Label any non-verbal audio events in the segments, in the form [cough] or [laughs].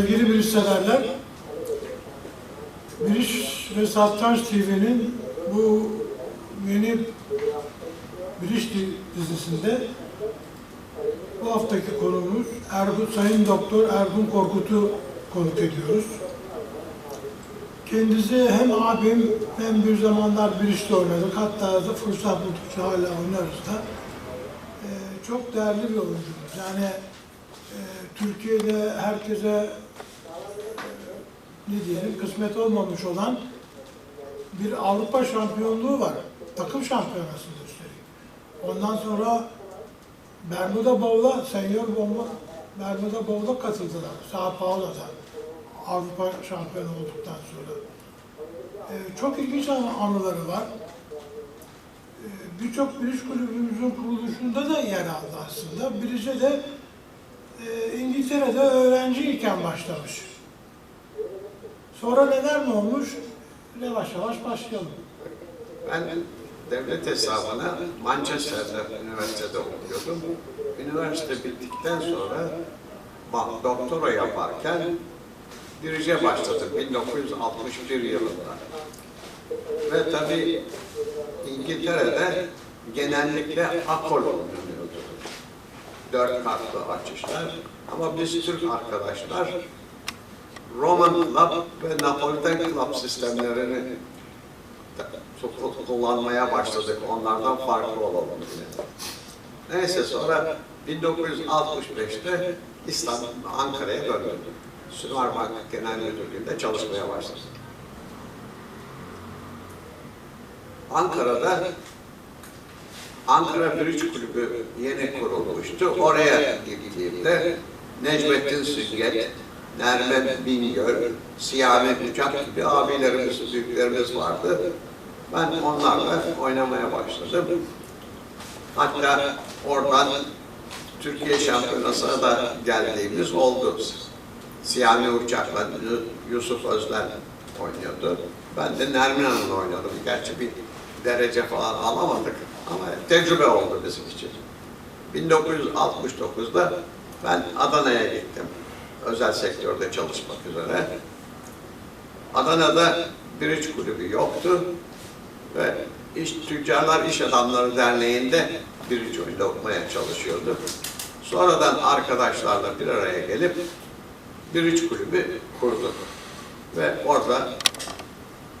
Sevgili bilişseverler, Biliş ve Satranç TV'nin bu yeni Biliş dizisinde bu haftaki konumuz Ergun, Sayın Doktor Ergun Korkut'u konuk ediyoruz. Kendisi hem abim hem bir zamanlar Biliş'te oynadık. Hatta da fırsat buldukça hala oynarız da. Ee, çok değerli bir oyuncumuz. Yani e, Türkiye'de herkese ne diyelim kısmet olmamış olan bir Avrupa şampiyonluğu var. Takım şampiyonasıdır üstelik. Ondan sonra Bermuda Bowl'a, Senior Bowl'a, Bermuda Bowl'a katıldılar. Sao Paulo'da. Avrupa şampiyonu olduktan sonra. Ee, çok ilginç an- anıları var. Ee, Birçok biliş kulübümüzün kuruluşunda da yer aldı aslında. Biliş'e de e, İngiltere'de öğrenciyken başlamış. Sonra neler mi olmuş? Yavaş yavaş başlayalım. Ben devlet hesabına Manchester'da üniversitede okuyordum. Üniversite bittikten sonra doktora yaparken dirije başladım 1961 yılında. Ve tabii İngiltere'de genellikle akol oynanıyordu. Dört kartlı açışlar. Ama biz Türk arkadaşlar Roman Club ve Napolitan Club sistemlerini çok kullanmaya başladık. Onlardan farklı olalım diye. Neyse sonra 1965'te İstanbul, Ankara'ya döndüm. Sümerbank Genel Müdürlüğü'nde çalışmaya başladım. Ankara'da Ankara Bridge Kulübü yeni kurulmuştu. Oraya gittiğimde Necmettin Süzget, Nermen Bingöl, Siyame Bucak gibi abilerimiz, büyüklerimiz vardı. Ben onlarla oynamaya başladım. Hatta oradan Türkiye Şampiyonası'na da geldiğimiz oldu. Siyami Uçak'la Yusuf Özden oynuyordu. Ben de Nermin Hanım'la oynadım. Gerçi bir derece falan alamadık ama tecrübe oldu bizim için. 1969'da ben Adana'ya gittim. Özel sektörde çalışmak üzere. Adana'da bir iç kulübü yoktu ve İş, Tüccarlar İş Adamları Derneği'nde bir iç oyunda okumaya çalışıyordu. Sonradan arkadaşlarla bir araya gelip bir iç kulübü kurduk. Ve orada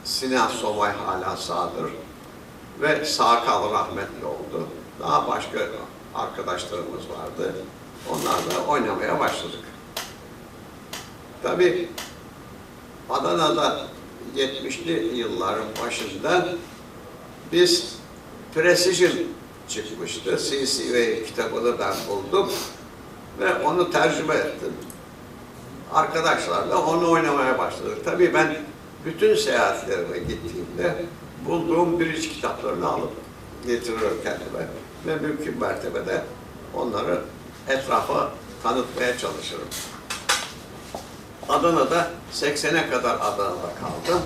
Sinan Somay hala sağdır ve Sakal rahmetli oldu. Daha başka arkadaşlarımız vardı. Onlarla oynamaya başladık. Tabii Adana'da 70'li yılların başında biz Precision çıkmıştı. CCV kitabını ben buldum ve onu tercüme ettim. Arkadaşlarla onu oynamaya başladık. Tabii ben bütün seyahatlerime gittiğimde bulduğum iç kitaplarını alıp getiriyorum kendime ve mümkün mertebede onları etrafa tanıtmaya çalışırım. Adana'da 80'e kadar Adana'da kaldım.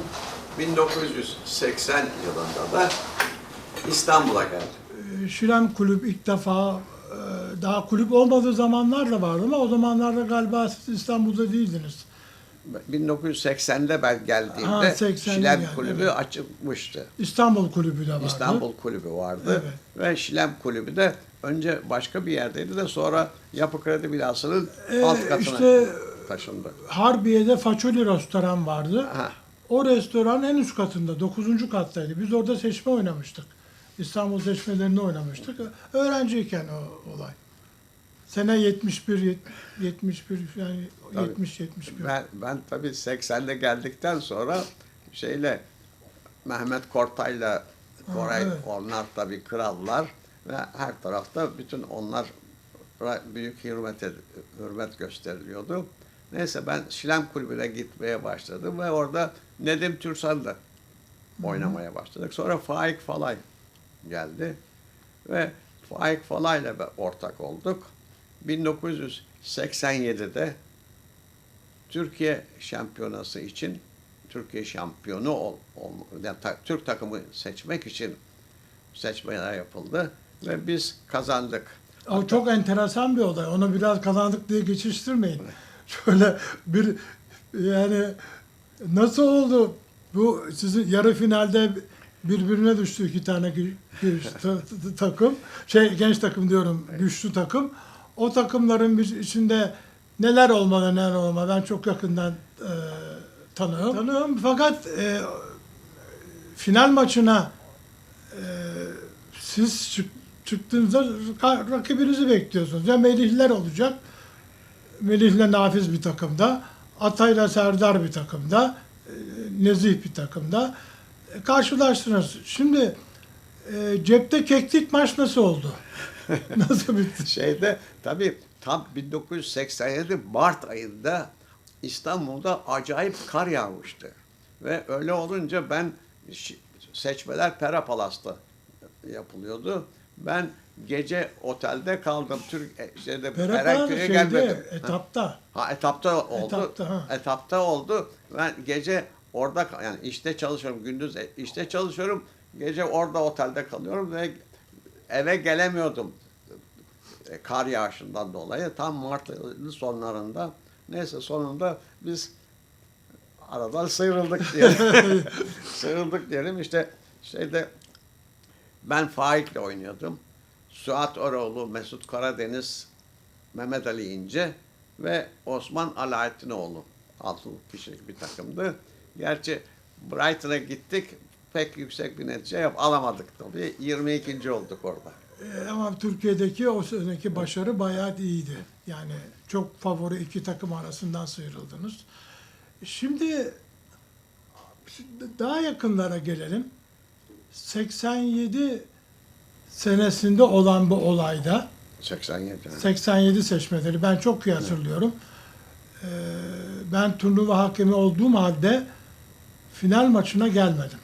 1980 yılında da İstanbul'a geldim. Ee, Şirem Kulüp ilk defa e, daha kulüp olmadığı zamanlar da vardı ama o zamanlarda galiba siz İstanbul'da değildiniz. 1980'de ben geldiğimde Ha, 80'de Şilem geldi, Kulübü evet. açılmıştı. İstanbul Kulübü de vardı. İstanbul Kulübü vardı. Evet. Ve Şilem Kulübü de önce başka bir yerdeydi de sonra Yapı Kredi binasının Ee, alt katına işte- taşındı. Harbiye'de Façoli restoran vardı. Ha. O restoran en üst katında, 9. kattaydı. Biz orada seçme oynamıştık. İstanbul seçmelerini oynamıştık. Öğrenciyken o olay. Sene 71, yet- 71 yani Tabii. 70 71. Ben, ben tabii 80'de geldikten sonra şeyle Mehmet Kortay'la Koray evet. onlar tabii krallar ve her tarafta bütün onlar büyük hürmet, hürmet gösteriliyordu. Neyse ben Şilem Kulübü'ne gitmeye başladım ve orada Nedim Türsal'la oynamaya başladık. Sonra Faik Falay geldi ve Faik Falay'la ortak olduk. 1987'de Türkiye şampiyonası için Türkiye şampiyonu ol, ol- yani ta- Türk takımı seçmek için seçmeler yapıldı ve biz kazandık. O çok enteresan bir olay. Onu biraz kazandık diye geçiştirmeyin. Şöyle bir yani nasıl oldu bu sizin yarı finalde birbirine düştü iki tane gü- [laughs] güç ta- ta- takım şey genç takım diyorum güçlü takım o takımların bir- içinde neler olmalı neler olmalı ben çok yakından e, tanıyorum. tanıyorum fakat e, final maçına e, siz çık- çıktığınızda ra- rakibinizi bekliyorsunuz. Ya Melihler olacak. Melih'le Nafiz bir takımda. Atay'la Serdar bir takımda. e, Nezih bir takımda. E, Karşılaştınız. Şimdi e, cepte keklik maç nasıl oldu? [laughs] nasıl bitti? Şeyde tabii tam 1987 Mart ayında İstanbul'da acayip kar yağmıştı. Ve öyle olunca ben seçmeler Pera Palas'ta yapılıyordu. Ben gece otelde kaldım. Türk e, şeyde şeyde, gelmedim. Etapta. Ha etapta oldu. Etapta, ha. Etapta oldu. Ben gece orada yani işte çalışıyorum. Gündüz e- işte çalışıyorum. Gece orada otelde kalıyorum ve eve gelemiyordum. E, Kar yağışından dolayı tam Mart ayının sonlarında. Neyse sonunda biz aradan sıyrıldık diyelim. [laughs] sıyrıldık diyelim. İşte şeyde ben Faik'le oynuyordum. Suat Oroğlu, Mesut Karadeniz, Mehmet Ali İnce ve Osman Alaaddinoğlu. Altı kişilik bir takımdı. Gerçi Brighton'a gittik. Pek yüksek bir netice yap alamadık tabii. 22. olduk orada. E, Ama Türkiye'deki o seneki başarı bayağı iyiydi. Yani çok favori iki takım arasından sıyrıldınız. Şimdi daha yakınlara gelelim. 87 senesinde olan bu olayda 87. 87 seçmeleri ben çok iyi hatırlıyorum. Ee, ben turnuva hakemi olduğum halde final maçına gelmedim.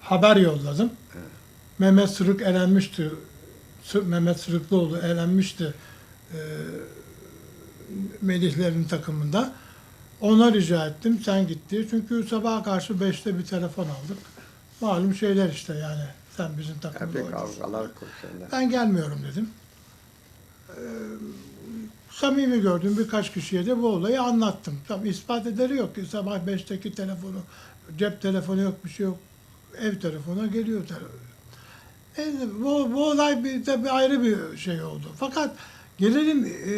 Haber yolladım. Mehmet Sırık elenmişti. Mehmet Sırıklıoğlu elenmişti ee, Melihlerin takımında. Ona rica ettim sen git diye. Çünkü sabaha karşı 5'te bir telefon aldık. Malum şeyler işte yani. Sen bizim takımda kavgalar kurşunlar. Ben gelmiyorum dedim. Ee, samimi gördüğüm birkaç kişiye de bu olayı anlattım. Tabii ispat ederi yok ki sabah 5'teki telefonu, cep telefonu yok bir şey yok. Ev telefonu geliyor telefon. Neyse, bu, bu olay bir, tabii ayrı bir şey oldu. Fakat gelelim e,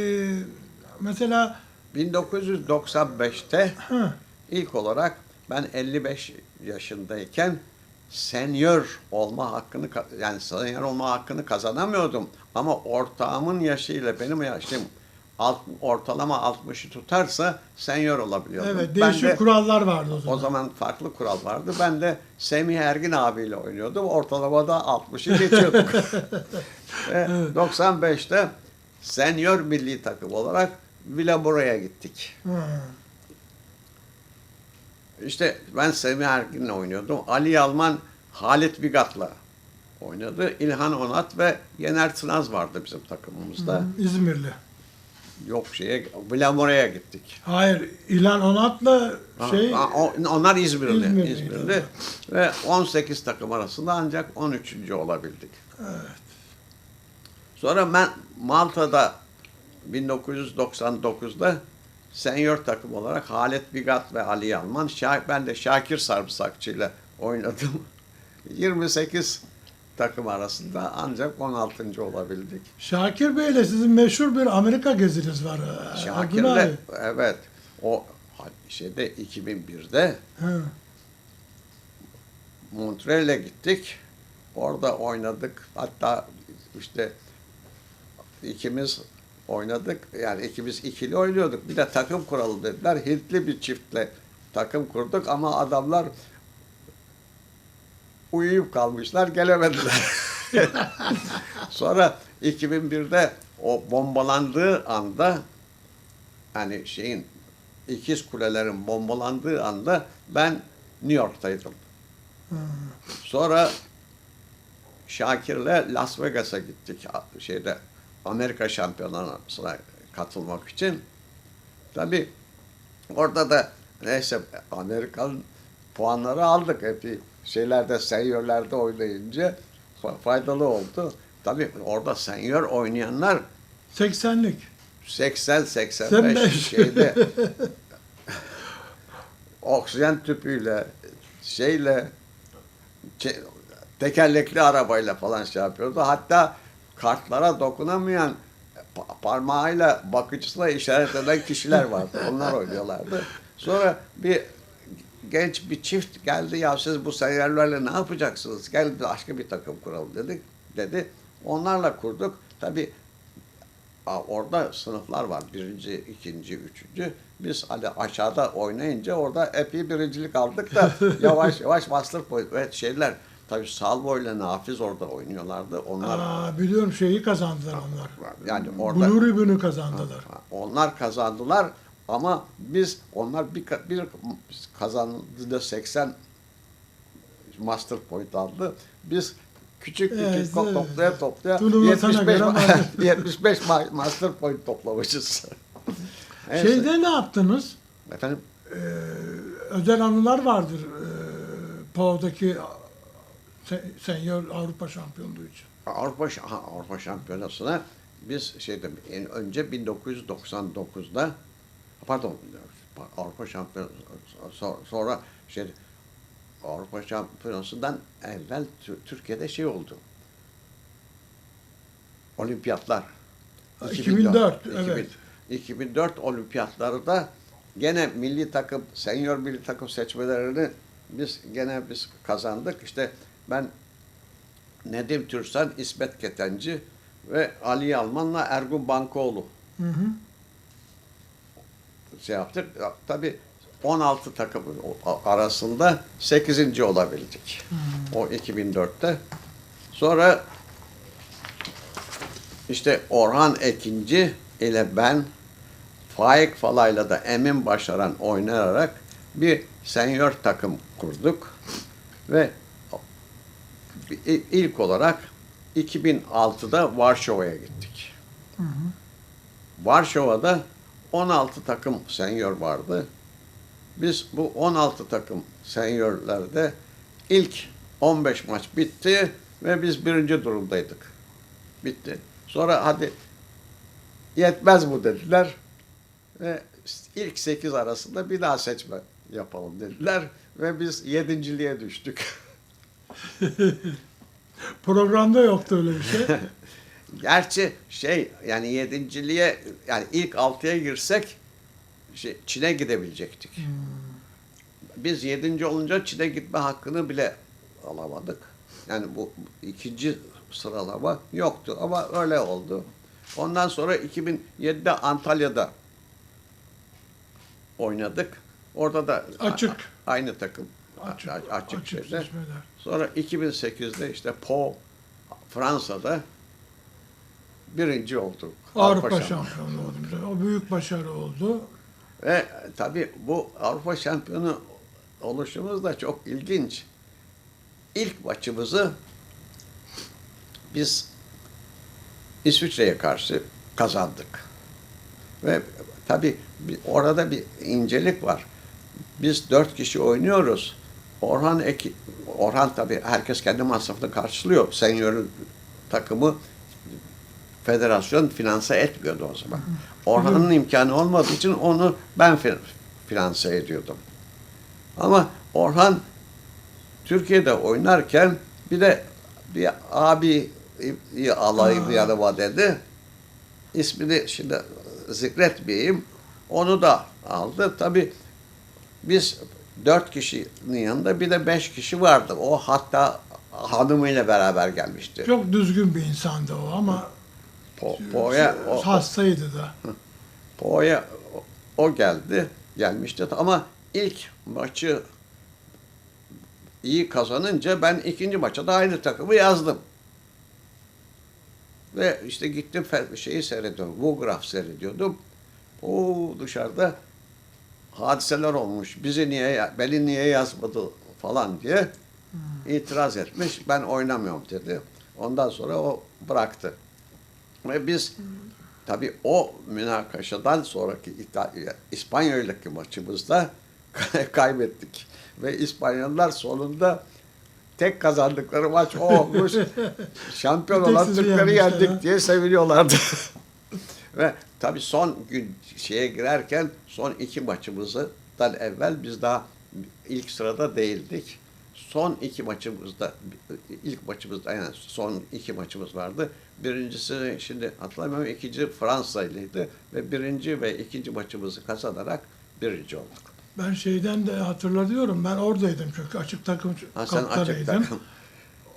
mesela 1995'te hı, ilk olarak ben 55 yaşındayken senior olma hakkını yani senior olma hakkını kazanamıyordum ama ortağımın yaşıyla benim yaşım alt, ortalama 60'ı tutarsa senior olabiliyordum. evet değişik de- kurallar vardı o zaman. o zaman farklı kural vardı. Ben de Semih Ergin abiyle oynuyordum. Ortalamada 60'ı geçiyorduk. [laughs] Ve 95'te senior milli takım olarak Villabora'ya gittik. Hı. İşte ben Semih Ergin'le oynuyordum. Ali Yalman Halit Bigat'la oynadı. İlhan Onat ve Yener Tınaz vardı bizim takımımızda. Hı, İzmirli. Yok şeye Villabora'ya gittik. Hayır, İlhan Onat'la Ha, şey ha, o- onlar İzmirli. İzmirli. evet. Ve 18 takım arasında ancak 13. olabildik. Evet. Sonra ben Malta'da 1999'da senior takım olarak Halit Bigat ve Ali Yalman, Şah- ben de Şakir Sarımsakçı ile oynadım. [laughs] 28 takım arasında ancak 16. olabildik. Şakir Bey'le sizin meşhur bir Amerika geziniz var. e, Şakir'le evet o şeyde 2001'de Hı. Montreal'e gittik. Orada oynadık. Hatta işte ikimiz oynadık. Yani ikimiz ikili oynuyorduk. Bir de takım kuralı dediler. Hintli bir çiftle takım kurduk ama adamlar uyuyup kalmışlar, gelemediler. [laughs] Sonra 2001'de o bombalandığı anda hani şeyin ikiz kulelerin bombalandığı anda ben New York'taydım. Sonra Şakir'le Las Vegas'a gittik şeyde Amerika şampiyonasına katılmak için. Tabii orada da neyse Amerikan puanları aldık hep şeylerde senyörlerde oynayınca fa- faydalı oldu. Tabii orada senyor oynayanlar 80'lik. 80-85 85. şeyde [laughs] oksijen tüpüyle şeyle tekerlekli arabayla falan şey yapıyordu. Hatta kartlara dokunamayan pa- parmağıyla bakıcısına işaret eden kişiler vardı. Onlar oynuyorlardı. Sonra bir genç bir çift geldi ya siz bu seyyarlarla ne yapacaksınız? Gel başka bir takım kuralım dedik. Dedi. Onlarla kurduk. Tabii a- orada sınıflar var. Birinci, ikinci, üçüncü. Biz hani aşağıda oynayınca orada epey birincilik aldık da yavaş yavaş point ve şeyler tabii Salvo ile Nafiz orada oynuyorlardı. Onlar Aa, biliyorum şeyi kazandılar onlar. yani orada Blue Ribbon'u kazandılar. onlar kazandılar ama biz onlar bir, bir kazandı 80 master point aldı. Biz küçük küçük Evet, top- evet. toplaya toplaya Turnuva sana 75, göre ma- vardı. 75 [laughs] ma- master point toplamışız. [laughs] Neyse. Şeyde ne yaptınız? Efendim Ee, özel anılar vardır ee, Pau'daki se- Senior Avrupa Şampiyonluğu için. Avrupa aha, Avrupa Şampiyonası'na biz şeyde en önce 1999'da pardon Avrupa Şampiyonası so- sonra şey Avrupa Şampiyonası'ndan evvel Tü- Türkiye'de şey oldu. Olimpiyatlar. Ha, 2004, evet. 2004 olimpiyatları da gene milli takım, senior milli takım seçmelerini biz gene biz kazandık. İşte ben Nedim Türsan, İsmet Ketenci ve Ali Yalman'la Ergun Bankoğlu Hı hı. şey yaptık. Ya, Tabii 16 takım arasında 8. olabildik. O 2004'te. Sonra işte Orhan Ekinci ile ben Faik Falay'la da Emin Başaran oynayarak bir senior takım kurduk. Ve ilk olarak 2006'da Varşova'ya gittik. Varşova'da 16 takım senior vardı. Biz bu 16 takım seniorlerde ilk 15 maç bitti ve biz birinci durumdaydık. Bitti. Sonra hadi yetmez bu dediler ve ilk 8 arasında bir daha seçme yapalım dediler ve biz yedinciliğe düştük. [laughs] [laughs] Programda yoktu öyle bir şey. [laughs] Gerçi şey yani yedinciliğe yani ilk altıya girsek şey, Çin'e gidebilecektik. Biz yedinci olunca Çin'e gitme hakkını bile alamadık. Yani bu ikinci sıralama yoktu ama öyle oldu. Ondan sonra 2007'de Antalya'da oynadık. Orada da Açık. aynı takım. Açık, açık, açık şeyde. seçmeler. Sonra 2008'de işte Po Fransa'da birinci olduk. Avrupa şampiyonu. şampiyonu oldu. O büyük başarı oldu. Ve tabii bu Avrupa şampiyonu oluşumuz da çok ilginç. İlk maçımızı biz İsviçre'ye karşı kazandık. Ve tabii orada bir incelik var. Biz dört kişi oynuyoruz. Orhan Eki, Orhan tabii herkes kendi masrafını karşılıyor. Senior'un takımı federasyon finanse etmiyordu o zaman. Orhan'ın imkanı olmadığı için onu ben fin- finanse ediyordum. Ama Orhan Türkiye'de oynarken bir de bir abi alayım yanıma dedi. İsmini şimdi zikretmeyeyim. Onu da aldı. Tabii biz dört kişinin yanında bir de beş kişi vardı. O hatta hanımıyla beraber gelmişti. Çok düzgün bir insandı o ama Po, Po'ya o, hastaydı da. Po'ya o, geldi, gelmişti ama ilk maçı iyi kazanınca ben ikinci maça da aynı takımı yazdım. Ve işte gittim şeyi seyrediyorum, Vugraf seyrediyordum. O dışarıda hadiseler olmuş. Bizi niye, beni niye yazmadı falan diye itiraz etmiş. Ben oynamıyorum dedi. Ondan sonra o bıraktı. Ve biz tabii o münakaşadan sonraki İta- İspanya'daki maçımızda [laughs] kaybettik. Ve İspanyollar sonunda tek kazandıkları maç o olmuş. [laughs] Şampiyon olan Türkleri yendik diye seviniyorlardı. [laughs] Ve tabii son gün şeye girerken son iki maçımızdan evvel biz daha ilk sırada değildik. Son iki maçımızda, ilk maçımızda yani son iki maçımız vardı. Birincisi şimdi hatırlamıyorum, ikinci Fransa'ylıydı ve birinci ve ikinci maçımızı kazanarak birinci olduk. Ben şeyden de hatırlıyorum. Ben oradaydım çünkü açık takım Ha, sen açık takım.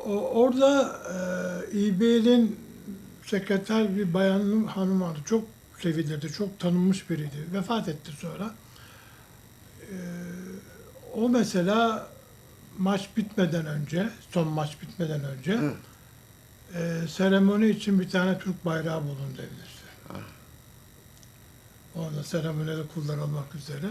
O, orada e, İB'nin sekreter bir bayan hanım vardı. Çok sevilirdi, çok tanınmış biriydi. Vefat etti sonra. E, o mesela maç bitmeden önce, son maç bitmeden önce Hı. e, seremoni için bir tane Türk bayrağı bulundu evimizde. Orada seremonide kullanılmak üzere.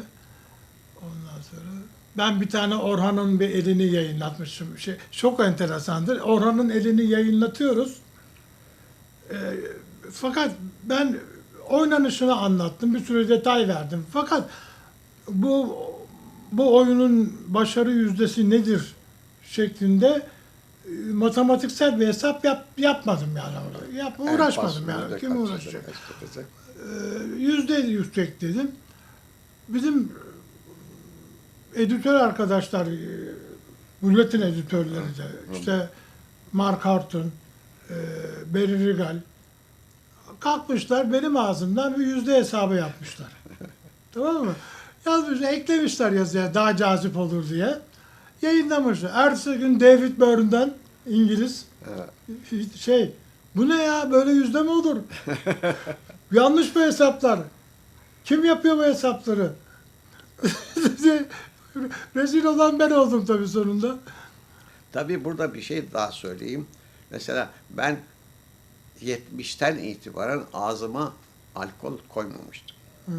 Ondan sonra ben bir tane Orhan'ın bir elini yayınlatmışım. Şey, çok enteresandır. Orhan'ın elini yayınlatıyoruz. Ee, fakat ben oynanışını anlattım. Bir sürü detay verdim. Fakat bu bu oyunun başarı yüzdesi nedir şeklinde e, matematiksel bir hesap yap, yapmadım yani orada. Yap, uğraşmadım yani. Kim uğraşacak? Ee, yüzde yüksek dedim. Bizim editör arkadaşlar, e, Milletin editörleri de, işte Mark Hartun, e, Barry Rigal, kalkmışlar benim ağzımdan bir yüzde hesabı yapmışlar. [laughs] tamam mı? Yazmışlar, eklemişler yazıya daha cazip olur diye. Yayınlamışlar. Ertesi gün David Byrne'dan İngiliz Evet. şey bu ne ya böyle yüzde mi olur? [laughs] Yanlış mı hesaplar? Kim yapıyor bu hesapları? [laughs] Rezil olan ben oldum tabii sonunda. Tabii burada bir şey daha söyleyeyim. Mesela ben 70'ten itibaren ağzıma alkol koymamıştım. Hmm.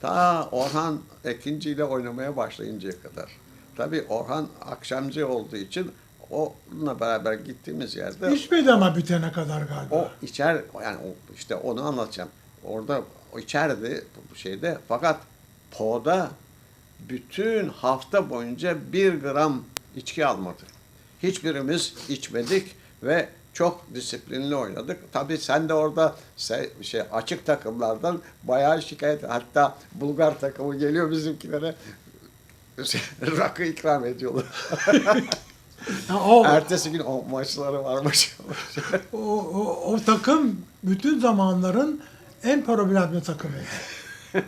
Ta Orhan Ekinci ile oynamaya başlayıncaya kadar. Tabii Orhan akşamcı olduğu için onunla beraber gittiğimiz yerde İçmedi ama bitene kadar galiba. o içer yani işte onu anlatacağım. Orada içerdi bu şeyde fakat poda bütün hafta boyunca bir gram içki almadı. Hiçbirimiz içmedik ve çok disiplinli oynadık. Tabii sen de orada şey açık takımlardan bayağı şikayet hatta Bulgar takımı geliyor bizimkilere [laughs] rakı ikram ediyorlar. [laughs] O, Ertesi gün o maçları varmış. [laughs] o, o, o takım bütün zamanların en problemli takımıydı.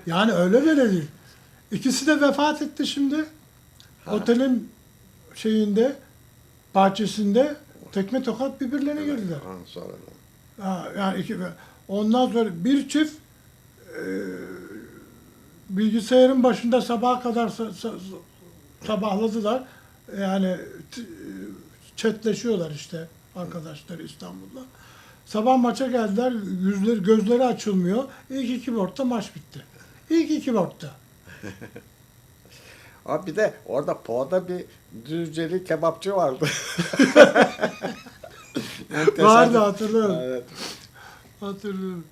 Yani öyle böyle değil. İkisi de vefat etti şimdi. Otelin şeyinde, bahçesinde tekme tokat birbirlerine girdiler. Ondan sonra Ha, yani iki, ondan sonra bir çift e, bilgisayarın başında sabaha kadar sa- sa- sabahladılar. Yani t- chatleşiyorlar işte arkadaşlar İstanbul'da. Sabah maça geldiler, yüzleri, gözleri açılmıyor. İlk iki bortta maç bitti. İlk iki bortta. [laughs] Ama bir de orada Po'da bir Düzceli kebapçı vardı. [laughs] Vardı hatırlıyorum. Evet. Hatırlıyorum.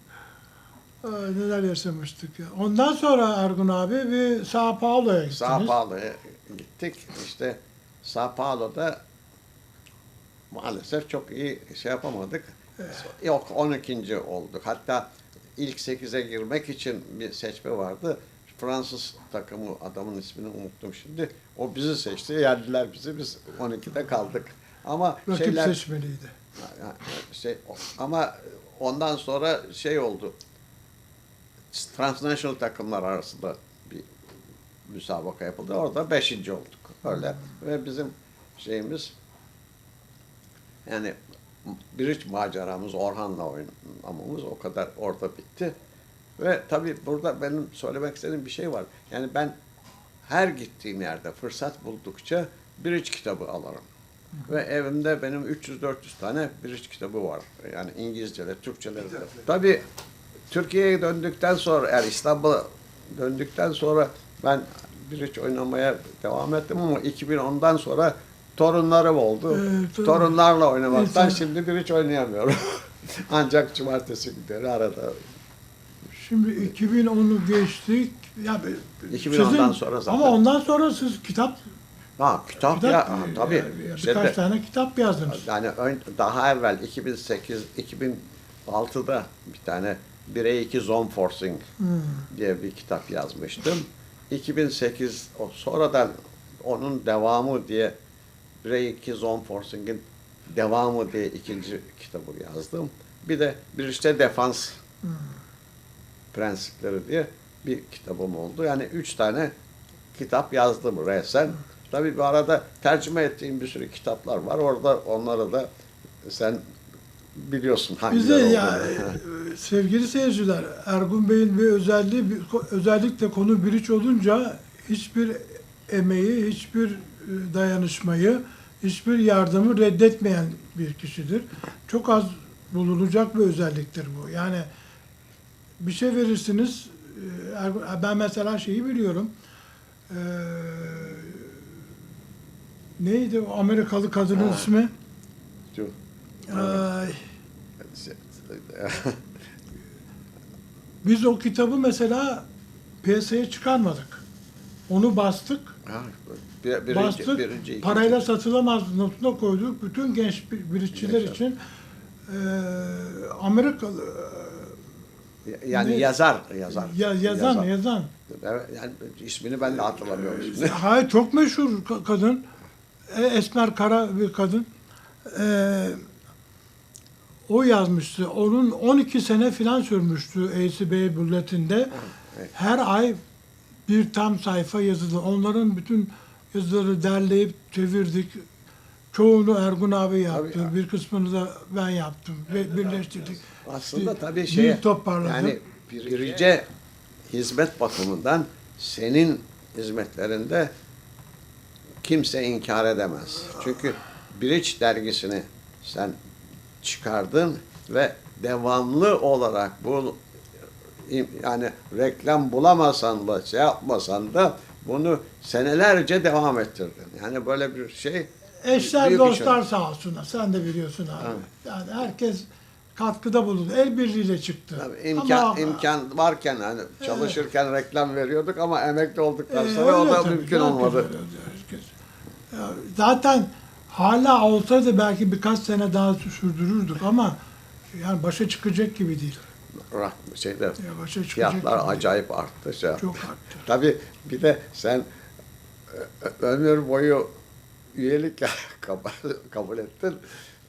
Aa, neler yaşamıştık ya. Ondan sonra Ergun abi bir Sao Paulo'ya gittiniz. Sao Paulo'ya gittik. İşte Sao Paulo'da maalesef çok iyi şey yapamadık. Yok 12. olduk. Hatta ilk 8'e girmek için bir seçme vardı. Fransız takımı adamın ismini unuttum şimdi. O bizi seçti. Yendiler bizi. Biz 12'de kaldık. Ama Rakip şeyler seçmeliydi. şey ama ondan sonra şey oldu. Transnational takımlar arasında bir müsabaka yapıldı. Orada beşinci olduk. Öyle. Ve bizim şeyimiz yani bridge maceramız Orhan'la oynamamız o kadar orada bitti. Ve tabii burada benim söylemek istediğim bir şey var. Yani ben her gittiğim yerde fırsat buldukça bridge kitabı alırım. Ve evimde benim 300-400 tane bridge kitabı var. Yani İngilizce'de, Türkçe'de. de. Tabii Türkiye'ye döndükten sonra, eğer İstanbul'a döndükten sonra ben bridge oynamaya devam ettim ama 2010'dan sonra torunlarım oldu. Evet. Torunlarla oynamaktan İnsan- şimdi bridge oynayamıyorum. [laughs] Ancak cumartesi günleri arada. Şimdi 2010'u geçtik. Ya be- 2010'dan sonra zaten. Ama ondan sonra siz kitap, Ha kitap, kitap ya, ha, tabii. ya, birkaç de- tane kitap yazdınız. Yani ön- daha evvel 2008 2006'da bir tane 1'e 2 Zone Forcing Hmm. diye bir kitap yazmıştım. 2008 o sonradan onun devamı diye 1'e 2 Zone Forcing'in devamı diye ikinci kitabı yazdım. Bir de bir işte defans Hmm. Prensipleri diye bir kitabım oldu. Yani üç tane kitap yazdım resen. Tabii bu arada tercüme ettiğim bir sürü kitaplar var. Orada onları da sen biliyorsun hangileri Bize ya e, [laughs] sevgili seyirciler Ergun Bey'in bir özelliği özellikle konu biriç olunca hiçbir emeği, hiçbir e, dayanışmayı, hiçbir yardımı reddetmeyen bir kişidir. Çok az bulunacak bir özelliktir bu. Yani bir şey verirsiniz. e, Ergun- Ben mesela şeyi biliyorum. Ee, neydi o Amerikalı kadının Ha. ismi? Şu- Ay, [laughs] Biz o kitabı mesela piyasaya çıkarmadık. Onu bastık, Ha, bir, birinci, bastık, birinci, ikinci. parayla satılamaz notuna koyduk. Bütün genç bir- birikçiler için eee Amerikalı yani Ne? yazar, yazar. ya, yazan, yazan. Evet, yani ismini ben de hatırlamıyorum şimdi. [laughs] Hayır çok meşhur ka- kadın. E, Esmer kara bir kadın. E, o yazmıştı. Onun 12 sene filan sürmüştü ACB Bulletin'de. evet. Her ay bir tam sayfa yazılı. Onların bütün yazıları derleyip çevirdik. Çoğunu Ergun abi yaptı. Ya. Bir kısmını da ben yaptım. Ve birleştirdik. Aslında tabii şey toparladım. yani birice hizmet bakımından senin hizmetlerinde kimse inkar edemez. Çünkü Bridge dergisini sen çıkardın ve devamlı olarak bu yani reklam bulamasan da şey yapmasan da bunu senelerce devam ettirdin. Yani böyle bir şey Eşler büyük dostlar sağ olsunlar. Sen de biliyorsun abi. Evet. Yani herkes katkıda bulundu. El birliğiyle çıktı. Tabii imkan Ama- imkan varken hani çalışırken reklam veriyorduk ama emekli olduktan Ee, sonra o da tabii. mümkün olmadı. Ya zaten hala olsaydı belki birkaç sene daha sürdürürdük ama yani başa çıkacak gibi değil. Şeyde Ya başa fiyatlar gibi acayip arttı şey. değil. Çok arttı. Tabii bir de sen e, ömür boyu üyelik [laughs] kabul, kabul ettin.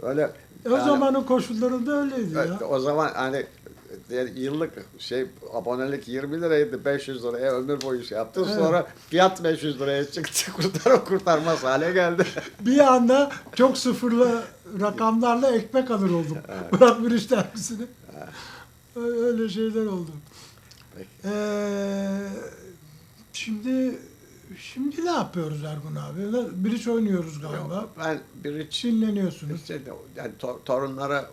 Öyle E o yani- zamanın koşullarında öyleydi Evet, ya. o zaman hani e, yıllık şey abonelik 20 liraydı 500 liraya ömür boyu şey yaptın. Evet. Sonra fiyat 500 liraya çıktı [laughs] kurtar kurtarmaz hale geldi. [laughs] Bir anda çok sıfırlı rakamlarla ekmek alır oldum. Bırak bir iş dergisini. Ö- Öyle şeyler oldu. Peki. Ee, şimdi şimdi ne yapıyoruz Ergun abi? İş oynuyoruz galiba. ben bir için Çinleniyorsunuz. işte yani to- torunlara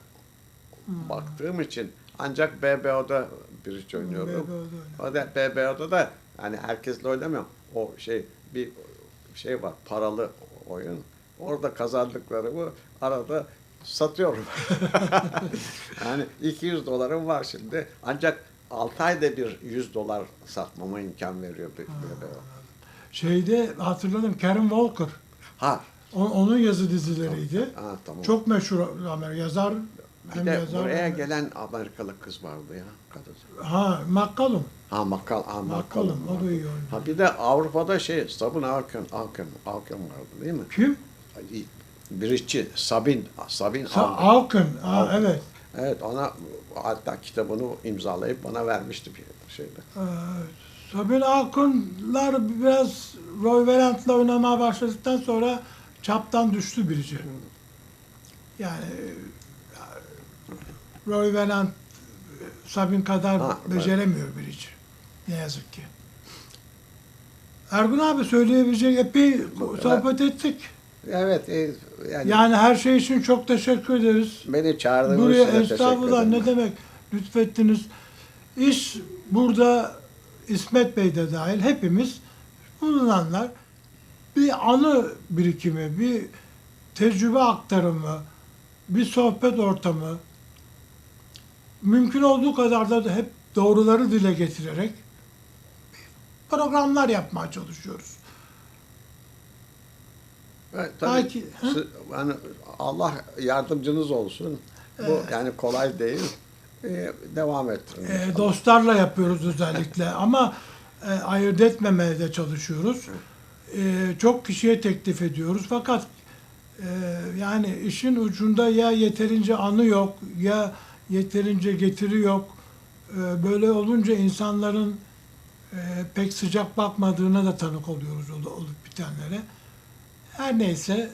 baktığım için ancak BBO'da iş oynuyorum. BBO'da. O da BBO'da da hani herkesle oynamıyorum. O şey bir şey var paralı oyun. Orada kazandıklarımı arada satıyorum. [laughs] [laughs] yani 200 dolarım var şimdi. Ancak 6 ayda bir 100 dolar satmama imkan veriyor BBO. Şeyde hatırladım Karen Walker. Ha, O- onun yazı dizileriydi. ha tamam. Çok meşhur Amer yazar. bir de yazar buraya hem- gelen Amerikalı kız vardı ya kadın. Ha McCallum. Ha Makal, ha McCallum. O da iyi oynuyor. Ha bir de Avrupa'da şey Sabun Alken, Alken, Alken vardı değil mi? Kim? Birisi Sabin, Sabin Sa Alken. Alken. Ha, evet. Evet ona hatta kitabını imzalayıp bana vermişti bir şeyde. Ee, Sabine Alken'lar biraz Roy Valent'la oynamaya başladıktan sonra çaptan düştü birisi. Yani e, Roy Valent Sabin kadar Ha, evet. beceremiyor birisi. Ne yazık ki. Ergun abi söyleyebilecek epey sohbet ettik. Evet e, yani, Yani her şey için çok teşekkür ederiz. beni çağırdığınız Buraya için teşekkür estağfurullah ederim. ne demek lütfettiniz. İş burada İsmet Bey de dahil hepimiz bulunanlar bir anı birikimi, bir tecrübe aktarımı, bir sohbet ortamı mümkün olduğu kadar da hep doğruları dile getirerek programlar yapmaya çalışıyoruz. Evet, tabii, Belki, sı- yani Allah yardımcınız olsun. Bu Evet. yani kolay değil. E, devam ettirin. E, dostlarla yapıyoruz özellikle [laughs] ama e, ayırt etmemeye de çalışıyoruz. E, çok kişiye teklif ediyoruz fakat e, yani işin ucunda ya yeterince anı yok ya yeterince getiri yok. E, böyle olunca insanların e, pek sıcak bakmadığına da tanık oluyoruz ol- olup bitenlere. Her neyse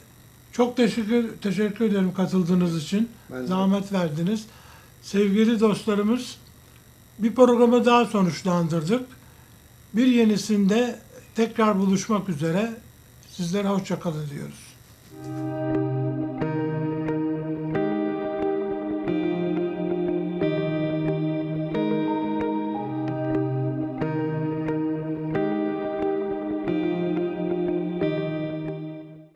çok teşekkür teşekkür ederim katıldığınız için. Ben de. Zahmet verdiniz. Sevgili dostlarımız bir programı daha sonuçlandırdık. Bir yenisinde tekrar buluşmak üzere. Sizlere hoşça kalın diyoruz.